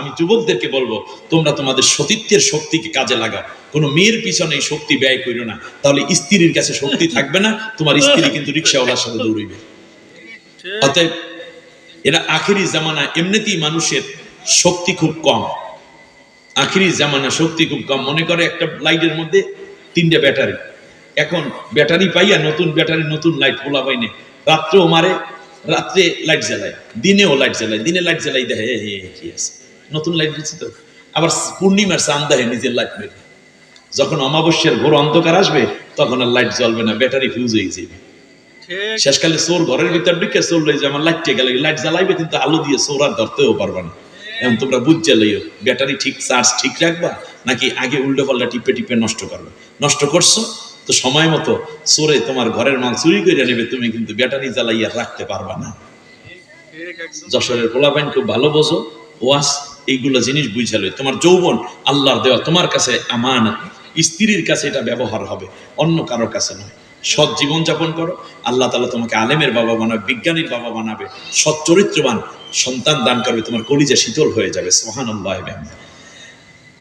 আমি যুবকদেরকে বলব, তোমরা তোমাদের সতীত্বের শক্তিকে কাজে লাগাও। কোনো মেয়ের পিছনে এই শক্তি ব্যয় করো না। তাহলে স্ত্রীর কাছে শক্তি থাকবে না, তোমার স্ত্রী কিন্তু রিক্সাওয়ালার সাথে দৌড়ইবে অতএব এরা আখেরি জামানা, এমনিতেই মানুষের শক্তি খুব কম। আখেরি জামানা শক্তি খুব কম। মনে করে একটা লাইটের মধ্যে তিনটে ব্যাটারি। এখন ব্যাটারি পাইয়া নতুন ব্যাটারি, নতুন লাইট পোলা পাইনে রাত্রেও মারে, রাত্রে লাইট জ্বালায়, দিনেও লাইট জ্বালায়, দিনে লাইট জ্বালাই দেখে হে হে, কি আছে। নতুন লাইট দিচ্ছে তো। আবার পূর্ণিমার চান দেখে নিজের লাইট মেরে যখন অমাবস্যার ঘোর অন্ধকার আসবে তখন আর লাইট জ্বলবে না ব্যাটারি ফিউজ হয়ে যাবে। শেষকালে চোর ঘরের ভিতর ঢুকে চোর লই যে আমার লাইট গেলে লাইট জ্বালাইবে কিন্তু আলো দিয়ে চোর আর ধরতেও পারবে না। এখন তোমরা বুঝছে লইও ব্যাটারি ঠিক চার্জ ঠিক রাখবা নাকি আগে উল্টো পাল্টা টিপে টিপে নষ্ট করবে? নষ্ট করছ? তো সময় মতো চোরে তোমার ঘরের মাল চুরি করে নেবে তুমি কিন্তু ব্যাটারি জ্বালাইয়া রাখতে পারবা না। যশোরের পোলাপাইন খুব ভালো বোঝো ওয়াস এইগুলো জিনিস বুঝালো তোমার যৌবন আল্লাহর দেওয়া, তোমার কাছে আমান স্ত্রীর কাছে এটা ব্যবহার হবে, অন্য কারোর কাছে নয়। সৎ জীবনযাপন করো, আল্লাহ তালা তোমাকে আলেমের বাবা বানাবে, বিজ্ঞানীর বাবা বানাবে, সৎ চরিত্রবান সন্তান দান করবে, তোমার কলিজা শীতল হয়ে যাবে সোহান আল্লাহ